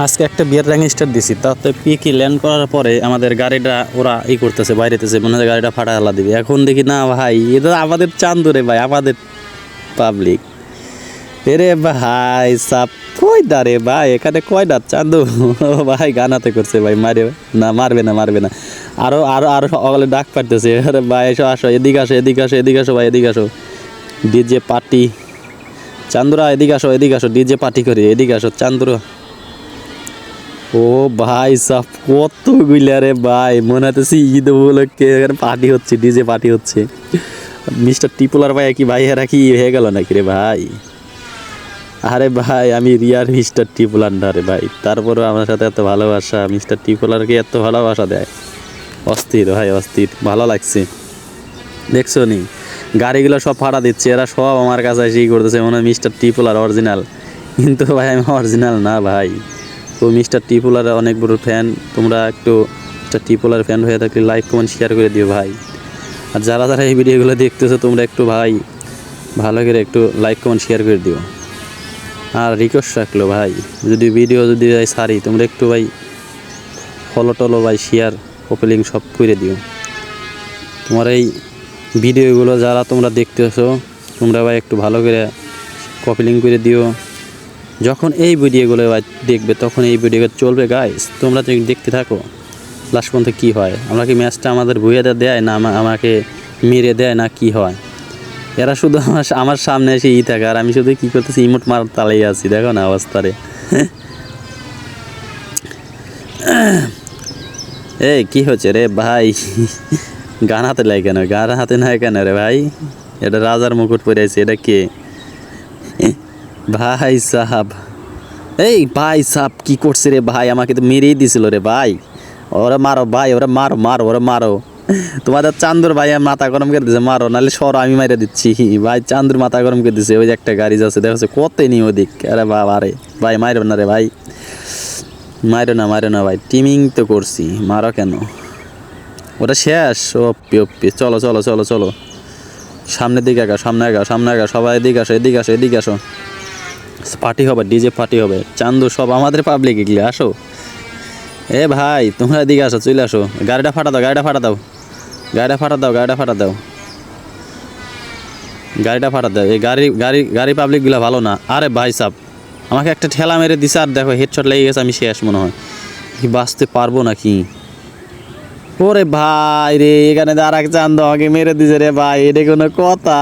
আজকে একটা বিয়ের র্যাঙ্ক স্টার দিছি, তাতে পিকি ল্যান্ড করার পরে আমাদের গাড়িটা ওরা ই করতেছে বাইরেতেছে মনে হয় গাড়িটা ফাটা হালা দিবে। এখন দেখি, না ভাই এটা আমাদের চান্দুরে ভাই, আমাদের পাবলিক এরে ভাই, সাপ, কয়ডা রে ভাই, এখানে কয়ডা চান্দু ভাই, গানাতে করছে ভাই, মারে, না, মারবে না মারবে না। আরও আরও আরও সকালে ডাক পারতেছে, আরে ভাই, এসো, আসো, এদিকে আসো এদিকে আসো এদিকে আসো ভাই, এদিকে আসো। DJ party. চান্দুরা, এদিকে আসো এদিকে আসো, ডিজে পার্টি করি, এদিকে আসো, চান্দুরা। ও ভাই সব কতগুলা রে ভাই। মনে হতেছি ঈদ উপলক্ষে এখানে পার্টি হচ্ছে ডিজে পার্টি হচ্ছে। মিস্টার টিপুলার ভাই কি ভাই, এরা কি হয়ে গেল নাকি রে ভাই? আরে ভাই, আমি রিয়ার মিস্টার টিপুলার না রে ভাই। তারপরেও আমার সাথে এত ভালোবাসা, মিস্টার টিপুলারকে এত ভালোবাসা দেয়। অস্থির ভাই, অস্থির, ভালো লাগছে। দেখছ নি? গাড়িগুলো সব ভাড়া দিচ্ছে, এরা সব আমার কাছে এসেই করতেছে, মনে হয় মিস্টার টিপুলার অরিজিনাল কিন্তু ভাই, আমি অরিজিনাল না ভাই। তো মিস্টার টিপুলার অনেক বড় ফ্যান তোমরা একটু মিস্টার টিপুলার ফ্যান হয়ে থাকলে লাইক কমেন্ট শেয়ার করে দিও ভাই। আর যারা যারা এই ভিডিওগুলো দেখতেছো, তোমরা একটু ভাই, ভালো করে একটু লাইক কমেন্ট শেয়ার করে দিও। আর রিকোয়েস্ট রাখল ভাই, যদি ভিডিও যদি ভাই সারি, তোমরা একটু ভাই ফলো টলো ভাই শেয়ার ওপেলিং সব করে দিও। তোমার এই ভিডিওগুলো যারা তোমরা দেখতেছো, তোমরা ভাই একটু ভালো করে কপিলিং করে দিও। যখন এই ভিডিওগুলো দেখবে, তখন এই ভিডিও চলবে গাইস তোমরা দেখতে থাকো। লাস্ট পর্যন্ত কী হয়? আমরা কি ম্যাচটা আমাদের ভুয়ে দেয় না আমাকে মেরে দেয় না কি হয়? এরা শুধু আমার আমার সামনে এসে ই থাকে, আর আমি শুধু কী করতেছি, ইমোট মার তালেই আছি। দেখো না অবস্থারে এই, কি হচ্ছে রে ভাই? গান হাতে লাই কেন? গান হাতে নাই কেন রে ভাই? এটা রাজার মুকুট পরে আছে এটা কে? ভাই সাহাব। এই ভাই সাহাব, কি করছে রে ভাই? আমাকে তো মেরেই দিছিল রে ভাই। ওরা মারো ভাই, ওরা মারো মারো, ওরা মারো। তোমাদের চান্দুর ভাই মাথা গরম করে দিছে, মারো, নাহলে সর, আমি মাইরে দিচ্ছি। ভাই, চান্দুর মাথা গরম করে দিছে, ওই যে একটা গাড়ি যাচ্ছে, দেখছে, কত নি ওদিক। আরে বাবা রে, ভাই মারো না রে ভাই। মারো না মারো না ভাই টিমিং তো করছি, মারো কেন? ওটা শেষ ওপি ওপি চলো চলো চলো চলো। সামনের দিকে আগা সামনে আগা সামনে আগা সবাই এদিকে আসো এদিকে আসো এদিকে আসো। পার্টি হবে, ডিজে পার্টি হবে। চান্দু সব আমাদের পাবলিক এগুলি আসো। এ ভাই, তোমরা এদিকে আসো, চলে আসো। গাড়িটা ফাটা দাও, গাড়িটা ফাটা দাও। গাড়িটা ফাটা দাও, গাড়িটা ফাটা দাও। গাড়িটা ফাটা দাও। এই গাড়ি গাড়ি গাড়ি পাবলিকগুলো ভালো না। আরে ভাই সাব, আমাকে একটা ঠেলা মেরে দিছে আর দেখো হেডশট লেগে গেছে, আমি শেষ মনে হয়। কি বাঁচতে পারব নাকি? ওরে ভাই রে, এখানে আর এক চান্দ আমাকে মেরে দিছে রে ভাই, এটা কোনো কথা।